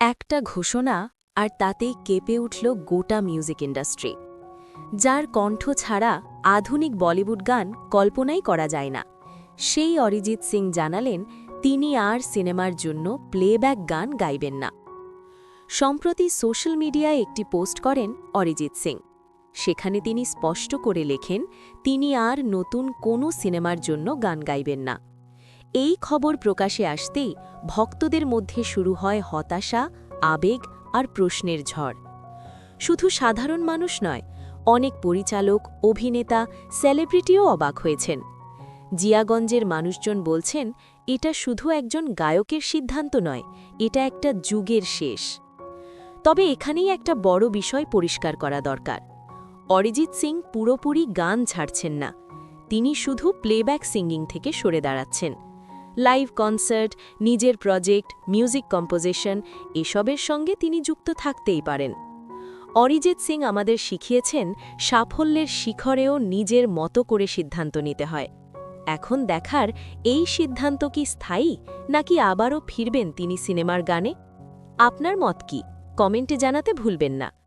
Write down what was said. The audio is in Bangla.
একটা ঘোষণা আর তাতেই কেঁপে উঠল গোটা মিউজিক ইন্ডাস্ট্রি যার কণ্ঠ ছাড়া আধুনিক বলিউড গান কল্পনাই করা যায় না। সেই অরিজিৎ সিং জানালেন, তিনি আর সিনেমার জন্য প্লেব্যাক গান গাইবেন না। সম্প্রতি সোশ্যাল মিডিয়ায় একটি পোস্ট করেন অরিজিৎ সিং। সেখানে তিনি স্পষ্ট করে লেখেন, তিনি আর নতুন কোনো সিনেমার জন্য গান গাইবেন না। এই খবর প্রকাশে আসতেই ভক্তদের মধ্যে শুরু হয় হতাশা, আবেগ আর প্রশ্নের ঝড়। শুধু সাধারণ মানুষ নয়, অনেক পরিচালক, অভিনেতা, সেলিব্রিটিও অবাক হয়েছেন। জিয়াগঞ্জের মানুষজন বলছেন, এটা শুধু একজন গায়কের সিদ্ধান্ত নয়, এটা একটা যুগের শেষ। তবে এখানেই একটা বড় বিষয় পরিষ্কার করা দরকার। অরিজিৎ সিং পুরোপুরি গান ছাড়ছেন না, তিনি শুধু প্লেব্যাক সিঙ্গিং থেকে সরে দাঁড়াচ্ছেন। লাইভ কনসার্ট নিজের প্রজেক্ট মিউজিক কম্পোজিশন এসবের সঙ্গে তিনি যুক্ত থাকতেই পারেন। অরিজিৎ সিং আমাদের শিখিয়েছেন সাফল্যের শিখরেও নিজের মতো করে সিদ্ধান্ত নিতে হয়। এখন দেখার এই সিদ্ধান্ত কি স্থায়ী, নাকি আবারও ফিরবেন তিনি সিনেমার গানে? আপনার মত কি? কমেন্টে জানাতে ভুলবেন না।